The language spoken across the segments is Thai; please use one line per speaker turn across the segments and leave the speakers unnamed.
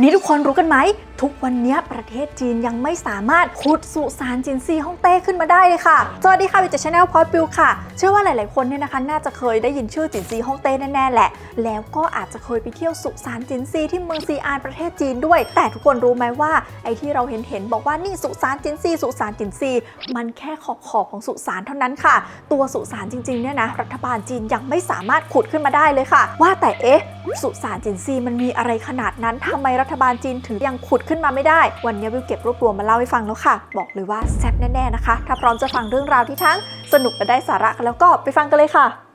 นี่ทุกคนรู้กันไหม ทุกวันนี้ประเทศจีนยังไม่สามารถขุดสุสานจินซีฮ่องเต้ขึ้นมาได้เลยค่ะ สวัสดีค่ะวิจชาแนลพอดบิวค่ะ เชื่อว่าหลาย ๆ คนเนี่ยนะคะ น่าจะเคยได้ยินชื่อจินซีฮ่องเต้แน่ ๆ แหละ แล้วก็อาจจะเคยไปเที่ยวสุสานจินซีที่เมืองซีอานประเทศจีนด้วย แต่ทุกคนรู้ไหมว่าไอ้ที่เราเห็นเห็นบอกว่านี่สุสานจินซีสุสานจินซี มันแค่ขอบขอบของสุสานเท่านั้นค่ะ ตัวสุสานจริง ๆ เนี่ยนะรัฐบาลจีนยังไม่สามารถขุดขึ้นมาได้เลยค่ะ ว่าแต่เอ๊ะสุสานจินซีมันมีอะไรขนาดนั้นทำไมรัฐบาลจีนถึงยังขุดขึ้นมาไม่ได้ วันนี้วิวเก็บรวบรวมมาเล่าให้ฟังแล้วค่ะ บอกเลยว่าแซ่บแน่ๆนะคะ ถ้าพร้อมจะฟังเรื่องราวที่ทั้งสนุกและได้สาระกันแล้วก็ไปฟังกันเลยค่ะ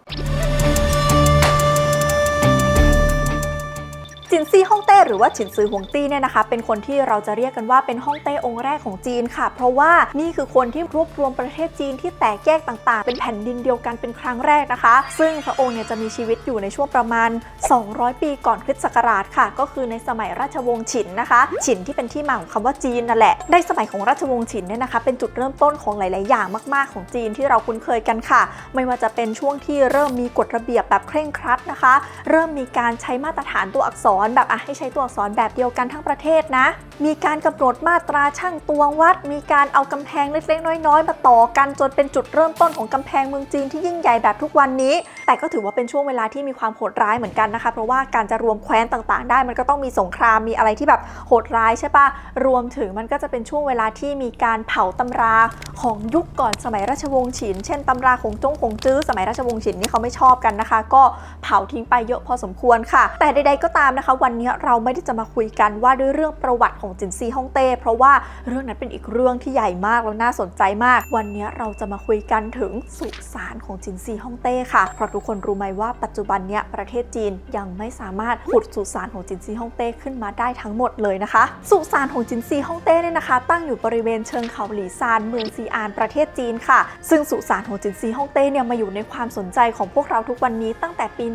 จินซีฮ่องเต้หรือว่าฉินซือฮวงตี้เนี่ยนะคะ เป็นคนที่เราจะเรียกกันว่าเป็นฮ่องเต้องค์แรกของจีนค่ะ เพราะว่านี่คือคนที่รวบรวมประเทศจีนที่แตกแยกต่างๆ เป็นแผ่นดินเดียวกันเป็นครั้งแรกนะคะ ซึ่งพระองค์เนี่ยจะมีชีวิตอยู่ในช่วงประมาณ 200 ปีก่อนคริสต์ศักราชค่ะ ก็คือในสมัยราชวงศ์ฉินนะคะ ฉินที่เป็นที่มาของคำว่าจีนนั่นแหละ ในสมัยของราชวงศ์ฉินเนี่ยนะคะ เป็นจุดเริ่มต้นของหลาย ๆ อย่างมาก ๆ ของจีนที่เราคุ้นเคยกันค่ะ ไม่ว่าจะเป็นช่วงที่เริ่มมีกฎระเบียบแบบเคร่งครัดนะคะ เริ่มมีการใช้มาตรฐานตัวอักษรแบบอะให้ใช้ตัวอักษรแบบเดียวกันทั้งประเทศนะ มีการกำหนดมาตราช่างตวงวัด มีการเอากำแพงเล็กๆน้อยๆมาต่อกันจนเป็นจุดเริ่มต้นของกำแพงเมืองจีนที่ยิ่งใหญ่แบบทุกวันนี้ แต่ก็ถือว่าเป็นช่วงเวลาที่มีความโหดร้ายเหมือนกันนะคะ เพราะว่าการจะรวมแคว้นต่างๆ ได้มันก็ต้องมีสงครามมีอะไรที่แบบโหดร้ายใช่ปะรวมถึงมันก็จะเป็นช่วงเวลาที่มีการเผาตำราของยุคก่อนสมัยราชวงศ์ฉิน เช่นตำราของจงคงจื้อสมัยราชวงศ์ฉินนี่เขาไม่ชอบกันนะคะ ก็เผาทิ้งไปเยอะพอสมควรค่ะ แต่ใดๆก็ตามนะคะวันนี้เราไม่ได้จะมาคุยกันว่าด้วยเรื่องประวัติของจินซีฮ่องเต้เพราะว่าเรื่องนั้นเป็นอีกเรื่องที่ใหญ่มากแล้วน่าสนใจมาก วันนี้เราจะมาคุยกันถึงสุสานของจินซีฮ่องเต้ค่ะเพราะทุกคนรู้ไหมว่าปัจจุบันเนี้ยประเทศจีนยังไม่สามารถขุดสุสานของจินซีฮ่องเต้ขึ้นมาได้ทั้งหมดเลยนะคะสุสานของจินซีฮ่องเต้เนี่ยนะคะ ตั้งอยู่บริเวณเชิงเขาหลีซานเมืองซีอานประเทศจีนค่ะ ซึ่งสุสานของจินซีฮ่องเต้เนี่ยมาอยู่ในความสนใจของพวกเราทุกวันนี้ตั้งแต่ปี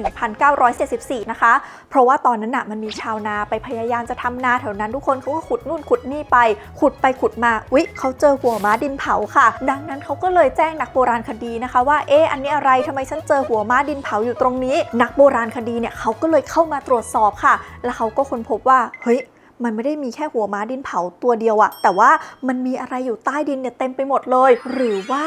1974 นะคะ เพราะว่าตอนนั้นน่ะมันมีชาวนาไปพยายามจะทำนาแถวนั้นทุกคนเขาก็ขุดนู่นขุดนี่ไป ขุดไปขุดมาวิเขาเจอหัวม้าดินเผาค่ะ ดังนั้นเขาก็เลยแจ้งนักโบราณคดีนะคะว่าเอ๊ะอันนี้อะไรทำไมฉันเจอหัวม้าดินเผาอยู่ตรงนี้ นักโบราณคดีเนี่ยเขาก็เลยเข้ามาตรวจสอบค่ะ แล้วเขาก็ค้นพบว่าเฮ้ย มันไม่ได้มีแค่หัวม้าดินเผาตัวเดียวอะแต่ว่ามันมีอะไรอยู่ใต้ดินเนี่ยเต็มไปหมดเลย หรือว่า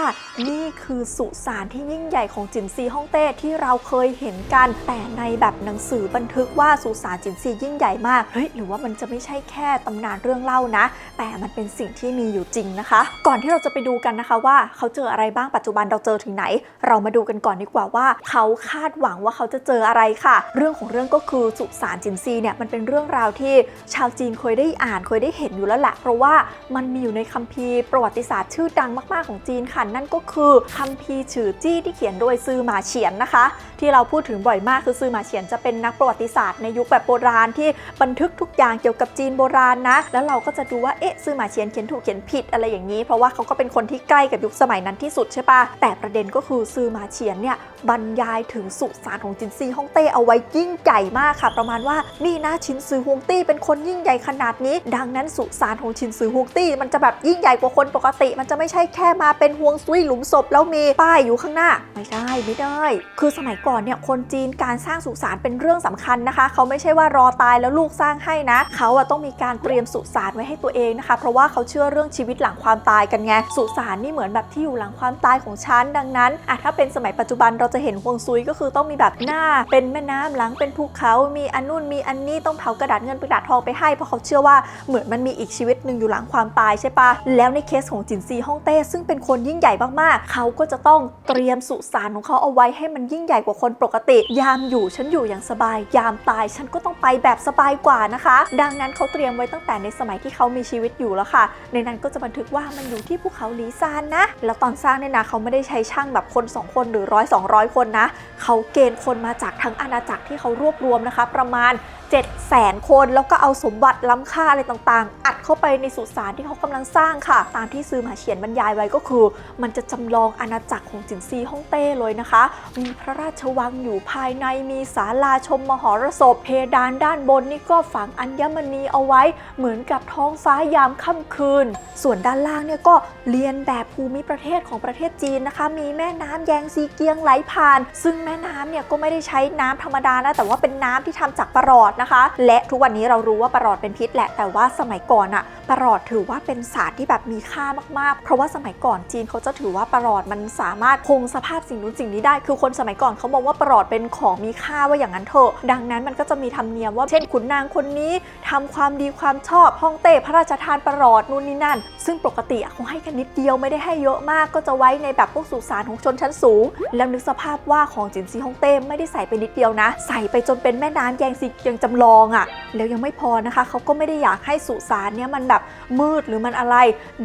นี่คือสุสานที่ยิ่งใหญ่ของจินซีฮ่องเต้ที่เราเคยเห็นกัน แต่ในแบบหนังสือบันทึกว่าสุสานจินซียิ่งใหญ่มากเฮ้ยหรือว่ามันจะไม่ใช่แค่ตำนานเรื่องเล่านะ แต่มันเป็นสิ่งที่มีอยู่จริงนะคะ ก่อนที่เราจะไปดูกันนะคะว่าเขาเจออะไรบ้างปัจจุบันเราเจอถึงไหน เรามาดูกันก่อนดีกว่าว่า เขาคาดหวังว่าเขาจะเจออะไรค่ะ เรื่องของเรื่องก็คือสุสานจินซีเนี่ยมันเป็นเรื่องราวที่ชาวจนเคยได้อ่านเคยได้เห็นอยู่แล้วแหละ เพราะว่ามันมีอยู่ในคัมภีร์ประวัติศาสตร์ชื่อดังมาก ๆ ของจีนค่ะ นั่นก็คือคัมภีร์ฉือจี้ที่เขียนโดยซือหมาเฉียนนะคะ ที่เราพูดถึงบ่อยมากคือซือหมาเฉียนจะเป็นนักประวัติศาสตร์ในยุคแบบโบราณที่บันทึกทุกอย่างเกี่ยวกับจีนโบราณนะ แล้วเราก็จะดูว่าเอ๊ะซือหมาเฉียนเขียนถูกเขียนผิดอะไรอย่างนี้ เพราะว่าเขาก็เป็นคนที่ใกล้กับยุคสมัยนั้นที่สุดใช่ปะแต่ประเด็นก็คือซือหมาเฉียนเนี่ยบรรยายถึงสุสานของจินซีฮ่องเต้เอาไว้ยิ่งใหญ่มากค่ะ ประมาณว่านี่นะชินซือฮวงตี้เป็นคนยิ่งใหญ่ขนาดนี้ ดังนั้นสุสานของชินซือฮวงตี้ มันจะแบบยิ่งใหญ่กว่าคนปกติ มันจะไม่ใช่แค่มาเป็นฮวงซุยหลุมศพแล้วมีป้ายอยู่ข้างหน้า ไม่ได้ไม่ได้ คือสมัยก่อนเนี่ยคนจีนการสร้างสุสานเป็นเรื่องสำคัญนะคะ เขาไม่ใช่ว่ารอตายแล้วลูกสร้างให้นะ เขาอะต้องมีการเตรียมสุสานไว้ให้ตัวเองนะคะ เพราะว่าเขาเชื่อเรื่องชีวิตหลังความตายกันไงสุสานนี่เหมือนแบบที่อยู่หลังความตายของฉันดังนั้นอะถ้าเป็นสมัยปัจจุบันเราจะเห็นฮวงซุยก็คือต้องมีแบบหน้าเป็นแม่น้ำหลังเป็นภูเขา มีอันนู่นมีอันนี้ต้องเผากระดาษเงินกระดาษทองไปให้เพราะเขาเชื่อว่าเหมือนมันมีอีกชีวิตหนึ่งอยู่หลังความตายใช่ปะแล้วในเคสของจินซีฮ่องเต้ซึ่งเป็นคนยิ่งใหญ่มากๆ เขาก็จะต้องเตรียมสุสานของเขาเอาไว้ให้มันยิ่งใหญ่กว่าคนปกติ ยามอยู่ฉันอยู่อย่างสบาย ยามตายฉันก็ต้องไปแบบสบายกว่านะคะ ดังนั้นเขาเตรียมไว้ตั้งแต่ในสมัยที่เขามีชีวิตอยู่แล้วค่ะ ในนั้นก็จะบันทึกว่ามันอยู่ที่ภูเขาลีซานนะ แล้วตอนสร้างเนี่ยนะเขาไม่ได้ใช้ช่างแบบคน 2 คนหรือร้อย200คนนะ เขาเกณฑ์คนมาจากทั้งอาณาจักรที่เขารวบรวมนะคะ ประมาณ 7 0 0 0 0คน แล้วก็เอาสมบัติล้ำค่าอะไรต่างๆ อัดเข้าไปในสุสานที่เขากำลังสร้างค่ะ ตามที่ซื้อมาเขียนบรรยายไว้ก็คือ มันจะจำลองอาณาจักรของจินซีฮ่องเต้เลยนะคะ มีพระราชวังอยู่ภายในมีศาลาชมมหรสพเพดานด้านบนนี่ก็ฝังอัญมณีเอาไว้ เหมือนกับท้องฟ้ายามค่ำคืน ส่วนด้านล่างเนี่ยก็เรียนแบบภูมิประเทศของประเทศจีนนะคะ มีแม่น้ำแยงซีเกียงไหลผ่าน ซึ่งแม่น้ำเนี่ยก็ไม่ได้ใช้น้ำธรรมดานะแต่ว่าเป็นน้ำที่ทำจากประหลอดนะคะ และทุกวันนี้เรารู้ว่าประหลอดเป็นพิษแหละ แต่ว่าสมัยก่อนอะประหลอดถือว่าเป็นสารที่แบบมีค่ามากๆ เพราะว่าสมัยก่อนจีนเขาจะถือว่าประหลอดมันสามารถคงสภาพสิ่งนู้นสิ่งนี้ได้ คือคนสมัยก่อนเขามองว่าประหลอดเป็นของมีค่าว่าอย่างนั้นเถอะ ดังนั้นมันก็จะมีธรรมเนียมว่า เช่นขุนนางคนนี้ทำความดีความชอบห้องเต้พระราชทานประหลอดนู่นนี่นั่น ซึ่งปกติอะเขาให้กันนิดเดียวไม่ได้ให้เยอะมาก ก็จะไว้ในแบบพวกสุสานของชนชั้นสูง แล้วนึกสภาพว่าของจินซีฮ่องเต้ไม่ได้ใส่ไปนิดเดียวนะ ใส่ไปจนเป็นแม่น้ำแยงซีเกียงจำลองอะ่ะ แล้วยังไม่พอนะคะเขาก็ไม่ได้อยากให้สุสานเนี้ยมันแบบมืดหรือมันอะไร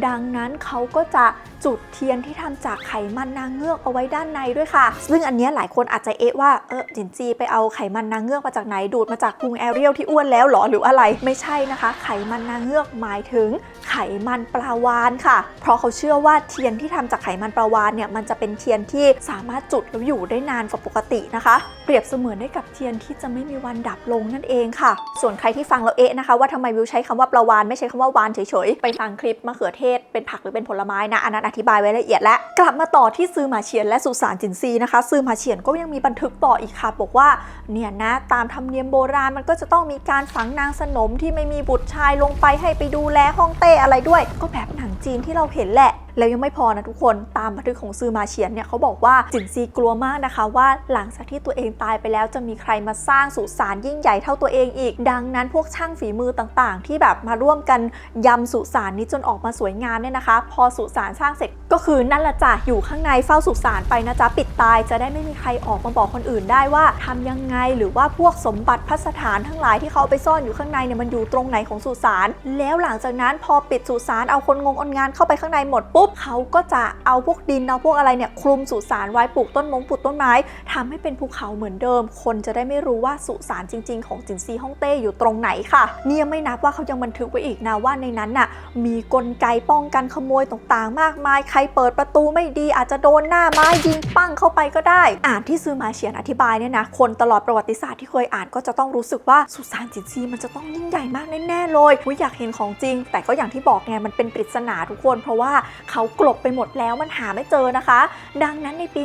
ดังนั้นเขาก็จะจุดเทียนที่ทำจากไขมันนางเงือกเอาไว้ด้านในด้วยค่ะ ซึ่งอันนี้หลายคนอาจจะเอะว่าเออจินจีไปเอาไขมันนางเงือกมาจากไหนดูดมาจากพุงแอเรียลที่อ้วนแล้วหรอหรืออะไรไม่ใช่นะคะ ไขมันนางเงือกหมายถึงไขมันปลาวานค่ะ เพราะเขาเชื่อว่าเทียนที่ทำจากไขมันปลาวานเนี่ยมันจะเป็นเทียนที่สามารถจุดแล้วอยู่ได้นานกว่าปกตินะคะ เปรียบเสมือนได้กับเทียนที่จะไม่มีวันดับลงนั่นเองค่ะ ส่วนใครที่ฟังแล้วเอ๊ะนะคะว่าทำไมวิวใช้คำว่าปลาวานไม่ใช้คำว่าวานเฉยๆ ไปฟังคลิปมะเขือเทศเป็นผักหรือเป็นผลไม้นะอันนั้นอธิบายไว้ละเอียดแล้วกลับมาต่อที่ซือมาเฉียนและสุสานจินซีนะคะซือมาเฉียนก็ยังมีบันทึกต่ออีกค่ะบอกว่าเนี่ยนะตามธรรมเนียมโบราณมันก็จะต้องมีการฝังนางสนมที่ไม่มีบุตรชายลงไปให้ไปดูแลห้องเต้อะไรด้วย ก็แบบหนังจีนที่เราเห็นแหละ แล้วยังไม่พอนะทุกคนตามบันทึกของซือมาเฉียนเนี่ยเขาบอกว่าจินซีกลัวมากนะคะ ว่าหลังจากที่ตัวเองตายไปแล้วจะมีใครมาสร้างสุสานยิ่งใหญ่เท่าตัวเองอีก ดังนั้นพวกช่างฝีมือต่างๆ ที่แบบมาร่วมกันยำสุสานนี้จนออกมาสวยงามเนี่ยนะคะ พอสุสานสร้างเสร็จก็คือนั่นละจ้ะอยู่ข้างในเฝ้าสุสานไปนะจ๊ะปิดตายจะได้ไม่มีใครออกมาบอกคนอื่นได้ว่าทำยังไงหรือว่าพวกสมบัติพัสถานทั้งหลายที่เขาเอาไปซ่อนอยู่ข้างในเนี่ยมันอยู่ตรงไหนของสุสานแล้วหลังจากนั้นพอปิดสุสานเอาคนงงอนงานเข้าไปข้างในหมดปุ๊บเขาก็จะเอาพวกดินเอาพวกอะไรเนี่ยคลุมสุสานไว้ปลูกต้นมงปลูกต้นไม้ทำให้เป็นภูเขาเหมือนเดิม คนจะได้ไม่รู้ว่าสุสานจริง ๆ ของจินซีฮ่องเต้อยู่ตรงไหนค่ะ เนี่ยไม่นับว่าเขายังบันทึกไว้อีกนะว่าในนั้นน่ะมีกลไกป้องกันขโมยต่างๆ มากมาย ใครเปิดประตูไม่ดีอาจจะโดนหน้าไม้ยิงปั้งเข้าไปก็ได้ อ่านที่ซื้อมาเฉียนอธิบายเนี่ยนะคนตลอดประวัติศาสตร์ที่เคยอ่านก็จะต้องรู้สึกว่าสุสานจินซีมันจะต้องยิ่งใหญ่มากแน่ๆเลยอุ๊ยอยากเห็นของจริง แต่ก็อย่างที่บอกไงมันเป็นปริศนาทุกคน เพราะว่าเขากลบไปหมดแล้วมันหาไม่เจอนะคะ ดังนั้นในปี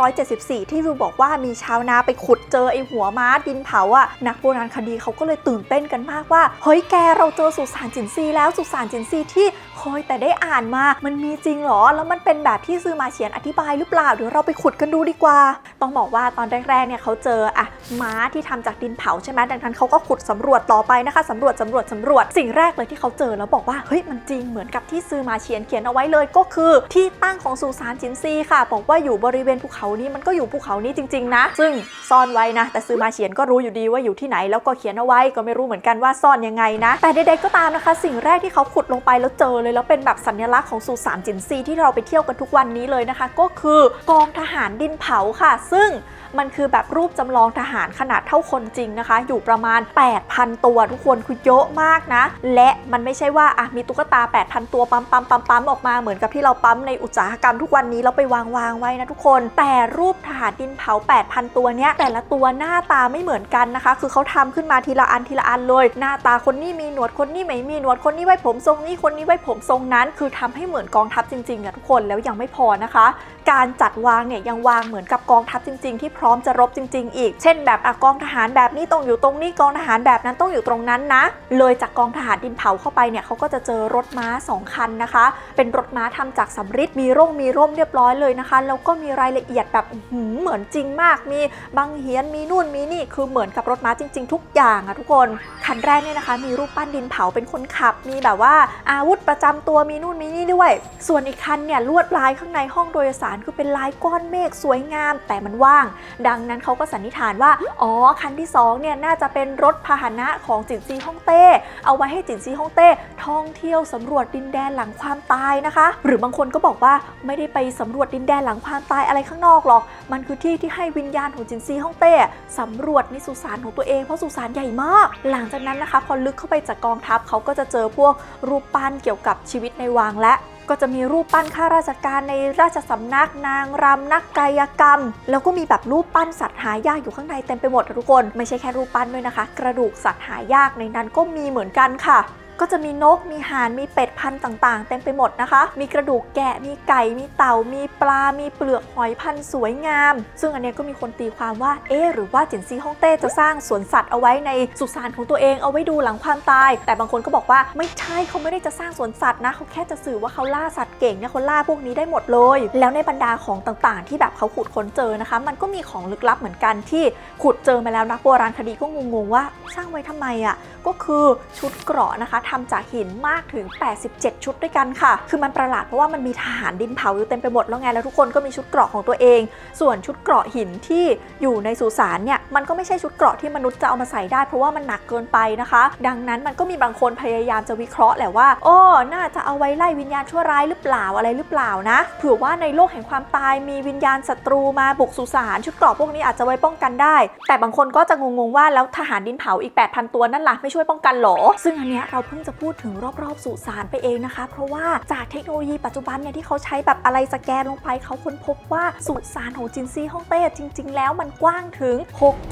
1974 ที่วิวบอกว่ามีชาวนาไปขุดเจอไอหัวม้าดินเผาอะนักโบราณคดีเขาก็เลยตื่นเต้นกันมากว่า เฮ้ยแกเราเจอสุสานจินซีแล้วสุสานจินซีที่ เคยแต่ได้อ่านมา มันมีจริงเหรอ แล้วมันเป็นแบบที่ซื้อมาเฉียนอธิบายหรือเปล่า เดี๋ยวเราไปขุดกันดูดีกว่า ต้องบอกว่าตอนแรกๆ เนี่ยเขาเจออะม้าที่ทำจากดินเผาใช่ไหมดังนั้นเขาก็ขุดสำรวจต่อไปนะคะสำรวจสำรวจสำรวจ สิ่งแรกเลยที่เขาเจอแล้วบอกว่า เฮ้ย มันจริงเหมือนกับที่ซื้อมาเฉียนเขียนเอาไว้เลยก็คือ ที่ตั้งของสุสานจินซีค่ะ บอกว่าอยู่บริเวณภูเขานี้มันก็อยู่ภูเขานี้จริง ๆ นะ ซึ่งซ่อนไว้นะ แต่ซื้อมาเฉียนก็รู้อยู่ดีว่าอยู่ที่ไหน แล้วก็เขียนเอาไว้ก็ไม่รู้เหมือนกันว่าซ่อนยังไงนะ แต่ใดๆก็ตามนะคะ สิ่งแรกที่เขาขุดลงไปแล้วเจอเลยแล้วเป็นแบบสัญลักษณ์ของสุสานจินซีที่เราไปเที่ยวกันทุกวันนี้เลยนะคะ ก็คือกองทหารดินเผาค่ะ ซึ่ง มันคือแบบรูปจำลองทหารขนาดเท่าคนจริงนะคะ อยู่ประมาณ 8,000 ตัวทุกคนคือเยอะมากนะ และมันไม่ใช่ว่าอะมีตุ๊กตา 8,000 ตัวปั๊มปั๊มปั๊มปั๊มออกมาเหมือนกับที่เราปั๊มในอุตสาหกรรมทุกวันนี้แล้วไปวางวางไว้นะทุกคน แต่รูปทหารดินเผา 8,000 ตัวเนี้ยแต่ละตัวหน้าตาไม่เหมือนกันนะคะ คือเขาทำขึ้นมาทีละอันทีละอันเลย หน้าตาคนนี้มีหนวดคนนี้ไม่มีหนวดคนนี้ไว้ผมทรงนี้คนนี้ไว้ผมทรงนั้น คือทำให้เหมือนกองทัพจริงๆอะทุกคนแล้วยังไม่พอนะคะการจัดวางเนี่ยยังวางเหมือนกับกองทัพจริง ๆ ที่พร้อมจะรบจริง ๆ อีก เช่นแบบอกองทหารแบบนี้ต้องอยู่ตรงนี้กองทหารแบบนั้นต้องอยู่ตรงนั้นนะ เลยจากกองทหารดินเผาเข้าไปเนี่ยเขาก็จะเจอรถม้าสองคันนะคะ เป็นรถม้าทำจากสำริดมีร่มมีร่มเรียบร้อยเลยนะคะแล้วก็มีรายละเอียดแบบเหมือนจริงมาก มีบางเฮียนมีนู่นมีนี่คือเหมือนกับรถม้าจริง ๆ ทุกอย่างอะทุกคนคันแรกเนี่ยนะคะ มีรูปปั้นดินเผาเป็นคนขับ มีแบบว่าอาวุธประจำตัวมีนู่นมีนี่ด้วย ส่วนอีกคันเนี่ยลวดลายข้างในห้องโดยสารคือเป็นลายก้อนเมฆสวยงาม แต่มันว่าง ดังนั้นเขาก็สันนิษฐานว่า อ๋อ คันที่2เนี่ยน่าจะเป็นรถพาหนะของจินซีฮ่องเต้ เอาไว้ให้จินซีฮ่องเต้ท่องเที่ยวสำรวจดินแดนหลังความตายนะคะ หรือบางคนก็บอกว่าไม่ได้ไปสำรวจดินแดนหลังความตายอะไรข้างนอกหรอก มันคือที่ที่ให้วิญญาณของจินซีฮ่องเต้สำรวจในสุสานของตัวเองเพราะสุสานใหญ่มาก หลังจากนั้นนะคะพอลึกเข้าไปจากกองทัพเขาก็จะเจอพวกรูปปั้นเกี่ยวกับชีวิตในวังและ ก็จะมีรูปปั้นข้าราชการในราชสำนักนางรำนักกายกรรม แล้วก็มีแบบรูปปั้นสัตว์หายากอยู่ข้างในเต็มไปหมดอะทุกคน ไม่ใช่แค่รูปปั้นด้วยนะคะ กระดูกสัตว์หายากในนั้นก็มีเหมือนกันค่ะ ก็จะมีนก มีห่าน มีเป็ดพันธุ์ต่างๆ เต็มไปหมดนะคะ มีกระดูกแกะ มีไก่ มีเต่า มีปลา มีเปลือกหอยพันธุ์สวยงาม ซึ่งอันนี้ก็มีคนตีความว่า เอ๊หรือว่าจินซีฮ่องเต้จะสร้างสวนสัตว์เอาไว้ในสุสานของตัวเองเอาไว้ดูหลังความตาย แต่บางคนก็บอกว่าไม่ใช่เขาไม่ได้จะสร้างสวนสัตว์นะเขาแค่จะสื่อว่าเขาล่าสัตว์เก่งเนี่ยเขาล่าพวกนี้ได้หมดเลย แล้วในบรรดาของต่างๆ ที่แบบเขาขุดค้นเจอนะคะ มันก็มีของลึกลับเหมือนกันที่ขุดเจอมาแล้วนักโบราณคดีก็งงๆว่าสร้างไว้ทำไมอะ ก็คือชุดเกราะนะคะทำจากหินมากถึง 87 ชุดด้วยกันค่ะ คือมันประหลาดเพราะว่ามันมีทหารดินเผาอยู่เต็มไปหมดแล้วไงแล้วทุกคนก็มีชุดเกราะของตัวเอง ส่วนชุดเกราะหินที่อยู่ในสุสานเนี่ยมันก็ไม่ใช่ชุดเกราะที่มนุษย์จะเอามาใส่ได้ เพราะว่ามันหนักเกินไปนะคะ ดังนั้นมันก็มีบางคนพยายามจะวิเคราะห์แหละว่าโอ้น่าจะเอาไว้ไล่วิญญาณชั่วร้ายหรือเปล่าอะไรหรือเปล่านะเผื่อว่าในโลกแห่งความตายมีวิญญาณศัตรูมาบุกสุสานชุดเกราะพวกนี้อาจจะไว้ป้องกันได้ แต่บางคนก็จะงงๆว่าแล้วทหารดินเผาอีก 8,000 ตัวนั่นล่ะไม่ช่วยป้องกันหรอ ซึ่งอันเนี้ยเราเพิ่งจะพูดถึงรอบๆสุสานไปเองนะคะ เพราะว่าจากเทคโนโลยีปัจจุบันเนี่ยที่เขาใช้แบบอะไรสแกนลงไปเขาค้นพบว่าสุสานของจินซีฮ่องเต้จริง ๆ แล้วมันกว้างถึง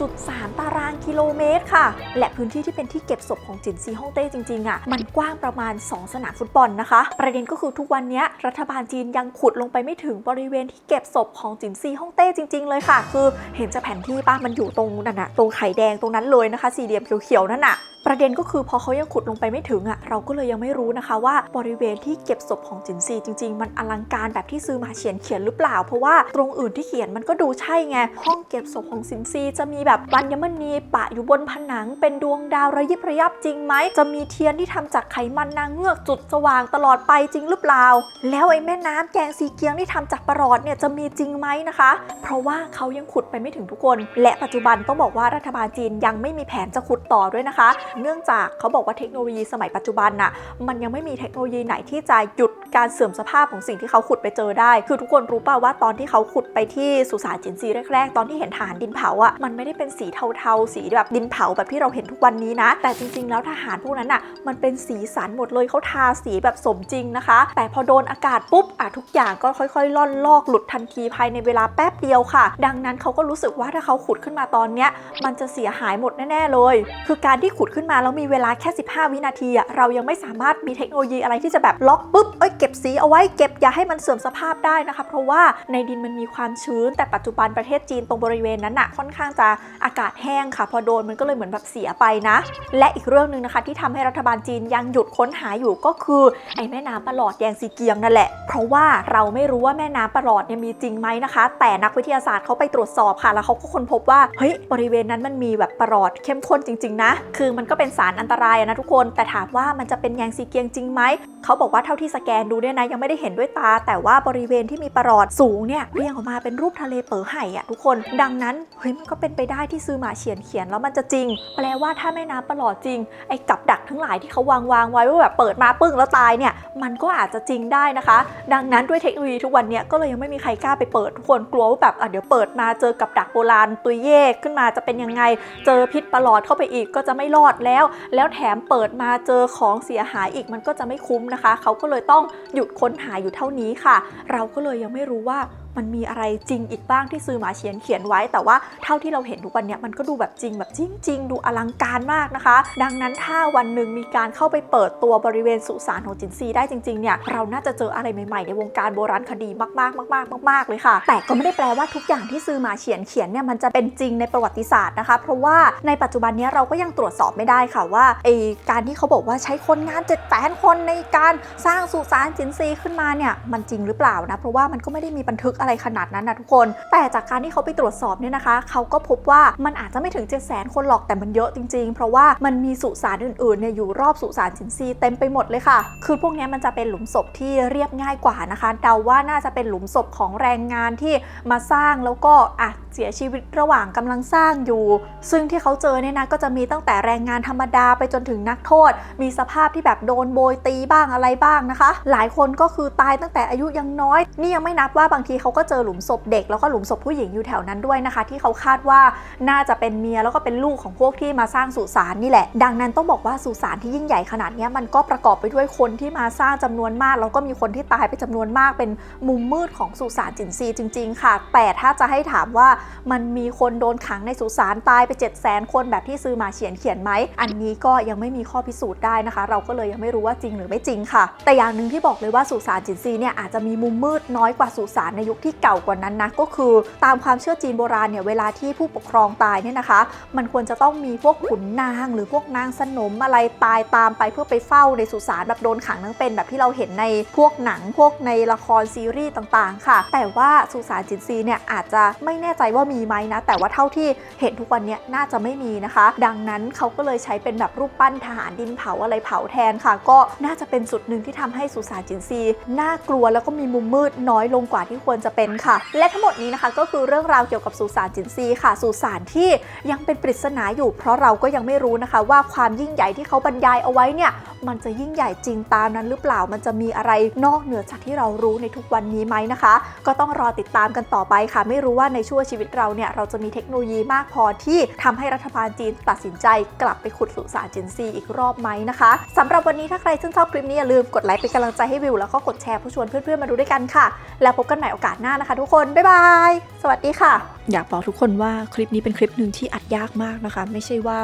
6.3 ตารางกิโลเมตรค่ะ และพื้นที่ที่เป็นที่เก็บศพของจินซีฮ่องเต้จริงๆอะมันกว้างประมาณ 2 สนามฟุตบอลนะคะ ประเด็นก็คือทุกวันเนี้ยรัฐบาลจีนยังขุดลงไปไม่ถึงบริเวณที่เก็บศพของจินซีฮ่องเต้จริง ๆ เลยค่ะ คือเห็นจากแผนที่ป้ามันอยู่ตรงนั่นน่ะตรงไข่แดงตรงนั้นเลยนะคะ สี่เหลี่ยมเขียวๆนั่นน่ะ ประเด็นก็คือพอเขายังขุดลงไปไม่ถึงอะเราก็เลยยังไม่รู้นะคะว่าบริเวณที่เก็บศพของจินซีจริง ๆ มันอลังการแบบที่ซื้อมาเขียนเขียนหรือเปล่า เพราะว่าตรงอื่นที่เขียนมันก็ดูใช่ไงห้องเก็บศพของจินซีจะมีแบบบรรยมณีปะอยู่บนผนัง เป็นดวงดาวระยิบระยับจริงไหมจะมีเทียนที่ทำจากไขมันนางเงือกจุดสว่างตลอดไปจริงหรือเปล่า แล้วไอ้แม่น้ำแกงซีเกียงที่ทำจากประหลอดเนี่ยจะมีจริงไหมนะคะ เพราะว่าเขายังขุดไปไม่ถึงทุกคน และปัจจุบันต้องบอกว่ารัฐบาลจีนยังไม่มีแผนจะขุดต่อด้วยนะคะเนื่องจากเขาบอกว่าเทคโนโลยีสมัยปัจจุบันน่ะมันยังไม่มีเทคโนโลยีไหนที่จะหยุดการเสื่อมสภาพของสิ่งที่เขาขุดไปเจอได้ คือทุกคนรู้ป่าวว่าตอนที่เขาขุดไปที่สุสานจินซีแรกๆ ตอนที่เห็นฐานดินเผาอะมันไม่ได้เป็นสีเทาๆ สีแบบดินเผาแบบที่เราเห็นทุกวันนี้นะ แต่จริงๆ แล้วทหารพวกนั้นอะมันเป็นสีสันหมดเลยเขาทาสีแบบสมจริงนะคะ แต่พอโดนอากาศปุ๊บอะทุกอย่างก็ค่อยๆ ล่อนลอกหลุดทันทีภายในเวลาแป๊บเดียวค่ะ ดังนั้นเขาก็รู้สึกว่าถ้าเขาขุดขึ้นมาตอนเนี้ยมันจะเสียหายหมดแน่ๆเลย คือการที่ขุดขึ้นมาแล้วมีเวลาแค่ 15 วินาทีอะเรายังไม่สามารถมีเทคโนโลยีอะไรที่จะแบบล็อกปุ๊บเอ้ยเก็บสีเอาไว้เก็บอย่าให้มันเสื่อมสภาพได้นะคะ เพราะว่าในดินมันมีความชื้น แต่ปัจจุบันประเทศจีนตรงบริเวณนั้นอะค่อนข้างจะอากาศแห้งค่ะ พอโดนมันก็เลยเหมือนแบบเสียไปนะ และอีกเรื่องหนึ่งนะคะ ที่ทำให้รัฐบาลจีนยังหยุดค้นหาอยู่ก็คือไอ้แม่น้ำประหลอดแยงซีเกียงนั่นแหละ เพราะว่าเราไม่รู้ว่าแม่น้ำประหลอดเนี่ยมีจริงไหมนะคะ แต่นักวิทยาศาสตร์เขาไปตรวจสอบค่ะแล้วเขาก็ค้นพบว่าเฮ้ยบริเวณนั้นมันมีแบบประหลอดเข้มข้นจริง ๆ นะ คือมันก็เป็นสารอันตรายนะทุกคน แต่ถามว่ามันจะเป็นแยงซีเกียงจริงไหม เขาบอกว่าเท่าที่สแกนดูเนี่ยนะยังไม่ได้เห็นด้วยตา แต่ว่าบริเวณที่มีประหลอดสูงเนี่ยเรียงออกมาเป็นรูปทะเลเป๋อไห่อะทุกคน ดังนั้นเฮ้ยมันก็เป็นไปได้ที่ซื้อหมาเฉียนเขียนแล้วมันจะจริง แปลว่าถ้าแม่น้ำประหลอดจริงไอ้กับดักทั้งหลายที่เขาวางวางไว้ว่าแบบเปิดมาปึ้งแล้วตายเนี่ยมันก็อาจจะจริงได้นะคะ ดังนั้นด้วยเทคโนโลยีทุกวันเนี่ยก็เลยยังไม่มีใครกล้าไปเปิดทุกคนกลัวว่าแบบอะเดี๋ยวเปิดมาเจอกับดักโบราณตัวเยกขึ้นมาจะเป็นยังไง เจอพิษปรอดเข้าไปอีกก็จะไม่รอดแล้ว แล้วแถมเปิดมาเจอของเสียหายอีกมันก็จะไม่คุ้มนะคะ เขาก็เลยต้องหยุดค้นหาอยู่เท่านี้ค่ะ เราก็เลยยังไม่รู้ว่า มันมีอะไรจริงอีกบ้างที่ซื้อหมาเฉียนเขียนไว้ แต่ว่าเท่าที่เราเห็นทุกวันเนี้ยมันก็ดูแบบจริงแบบจริง ๆ ดูอลังการมากนะคะ ดังนั้นถ้าวันหนึ่งมีการเข้าไปเปิดตัวบริเวณสุสานของจินซีได้จริงๆเนี่ยเราน่าจะเจออะไรใหม่ๆ ในวงการโบราณคดีมากๆมากๆมากๆเลยค่ะ แต่ก็ไม่ได้แปลว่าทุกอย่างที่ซื้อหมาเฉียนเขียนเนี่ยมันจะเป็นจริงในประวัติศาสตร์นะคะ เพราะว่าในปัจจุบันนี้เราก็ยังตรวจสอบไม่ได้ค่ะว่าไอการที่เขาบอกว่าใช้คนงาน7จ็ดแสนคนในการสร้างสุสานจินซีขึ้นมาเนี่ยมันจริงหรือเปล่านะเพราะว่ามันก็ไม่ได้มีบันทึกอะไรขนาดนั้นนะทุกคน แต่จากการที่เขาไปตรวจสอบเนี่ยนะคะเขาก็พบว่ามันอาจจะไม่ถึง 7 0 0 0 0 0คนหรอกแต่มันเยอะจริงๆ เพราะว่ามันมีสุสานอื่นๆเนี่ยอยู่รอบสุสานจินซีเต็มไปหมดเลยค่ะ คือพวกนี้มันจะเป็นหลุมศพที่เรียบง่ายกว่านะคะ เดาว่าน่าจะเป็นหลุมศพของแรงงานที่มาสร้างแล้วก็อะเสียชีวิตระหว่างกำลังสร้างอยู่ ซึ่งที่เขาเจอเนี่ยนะก็จะมีตั้งแต่แรงงานธรรมดาไปจนถึงนักโทษ มีสภาพที่แบบโดนโบยตีบ้างอะไรบ้างนะคะ หลายคนก็คือตายตั้งแต่อายุยังน้อย นี่ยังไม่นับว่าบางทีเขาก็เจอหลุมศพเด็กแล้วก็หลุมศพผู้หญิงอยู่แถวนั้นด้วยนะคะ ที่เขาคาดว่าน่าจะเป็นเมียแล้วก็เป็นลูกของพวกที่มาสร้างสุสานนี่แหละ ดังนั้นต้องบอกว่าสุสานที่ยิ่งใหญ่ขนาดนี้มันก็ประกอบไปด้วยคนที่มาสร้างจำนวนมาก แล้วก็มีคนที่ตายไปจำนวนมาก เป็นมุมมืดของสุสานจินซีจริง ๆ ค่ะ แต่ถ้าจะให้ถามว่ามันมีคนโดนขังในสุสานตายไป 7 0 0 0 0 0 คนแบบที่ซื้อมาเขียนเขียนไหม อันนี้ก็ยังไม่มีข้อพิสูจน์ได้นะคะ เราก็เลยยังไม่รู้ว่าจริงหรือไม่จริงค่ะ แต่อย่างหนึ่งที่บอกเลยว่าสุสานจินซีเนี่ยอาจจะมีมุมมืดน้อยกว่าสุสานในยุคที่เก่ากว่านั้นนะก็คือตามความเชื่อจีนโบราณเนี่ยเวลาที่ผู้ปกครองตายเนี่ยนะคะ มันควรจะต้องมีพวกขุนนาง หรือพวกนางสนมอะไรตายตามไปเพื่อไปเฝ้าในสุสานแบบโดนขังทั้งเป็นแบบที่เราเห็นในพวกหนังพวกในละครซีรีส์ต่างๆ ค่ะ แต่ว่าสุสานจินซีเนี่ยอาจจะไม่แน่ใจว่ามีไหมนะ แต่ว่าเท่าที่เห็นทุกวันนี้น่าจะไม่มีนะคะ ดังนั้นเขาก็เลยใช้เป็นแบบรูปปั้นทหารดินเผาอะไรเผาแทนค่ะ ก็น่าจะเป็นสุดหนึ่งที่ทำให้สุสานจินซีน่ากลัวแล้วก็มีมุมมืดน้อยลงกว่าที่ควรจะเป็นค่ะ และทั้งหมดนี้นะคะก็คือเรื่องราวเกี่ยวกับสุสานจินซีค่ะ สุสานที่ยังเป็นปริศนาอยู่ เพราะเราก็ยังไม่รู้นะคะ ว่าความยิ่งใหญ่ที่เขาบรรยายเอาไว้เนี่ย มันจะยิ่งใหญ่จริงตามนั้นหรือเปล่ามันจะมีอะไรนอกเหนือจากที่เรารู้ในทุกวันนี้ไหมนะคะ ก็ต้องรอติดตามกันต่อไปค่ะ ไม่รู้ว่าในช่วงชีวิตเราเนี่ยเราจะมีเทคโนโลยีมากพอที่ทำให้รัฐบาลจีนตัดสินใจกลับไปขุดสุสานจินซีอีกรอบไหมนะคะสำหรับวันนี้ถ้าใครชื่นชอบคลิปนี้อย่าลืมกดไลค์เป็นกำลังใจให้วิวแล้วก็กดแชร์ผู้ชวนเพื่อนๆมาดูด้วยกันค่ะ แล้วพบกันใหม่โอกาสหน้านะคะ ทุกคน บ๊ายบาย สวัสดีค่ะ
อยากบอกทุกคนว่าคลิปนี้เป็นคลิปหนึ่งที่อัดยากมากนะคะ ไม่ใช่ว่า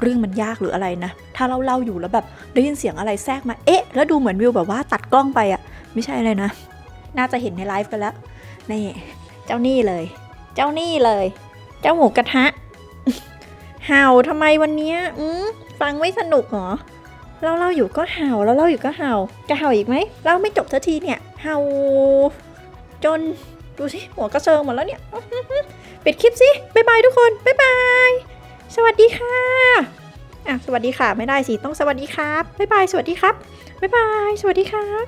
เรื่องมันยากหรืออะไรนะ ถ้าเราเล่าอยู่แล้วแบบได้ยินเสียงอะไรแทรกมา เอ๊ะ แล้วดูเหมือนวิวแบบว่าตัดกล้องไปอะไม่ใช่อะไรนะ น่าจะเห็นในไลฟ์กันแล้ว นี่ เจ้านี่เลย เจ้านี่เลย เจ้าหมูกระทะ เห่าทำไมวันเนี้ยอืมฟังไม่สนุกเหรอเล่าเล่าอยู่ก็เห่าแล้วเล่าอยู่ก็เห่าจะเห่าอีกไหมเล่าไม่จบสักทีเนี่ย เห่า จนดูสิหัวกระเซิงหมดแล้วเนี่ย ปิดคลิปสิบ๊ายบายทุกคนบ๊ายบาย สวัสดีค่ะอะสวัสดีค่ะไม่ได้สิต้องสวัสดีครับบ๊ายบายสวัสดีครับบ๊ายบายสวัสดีครับ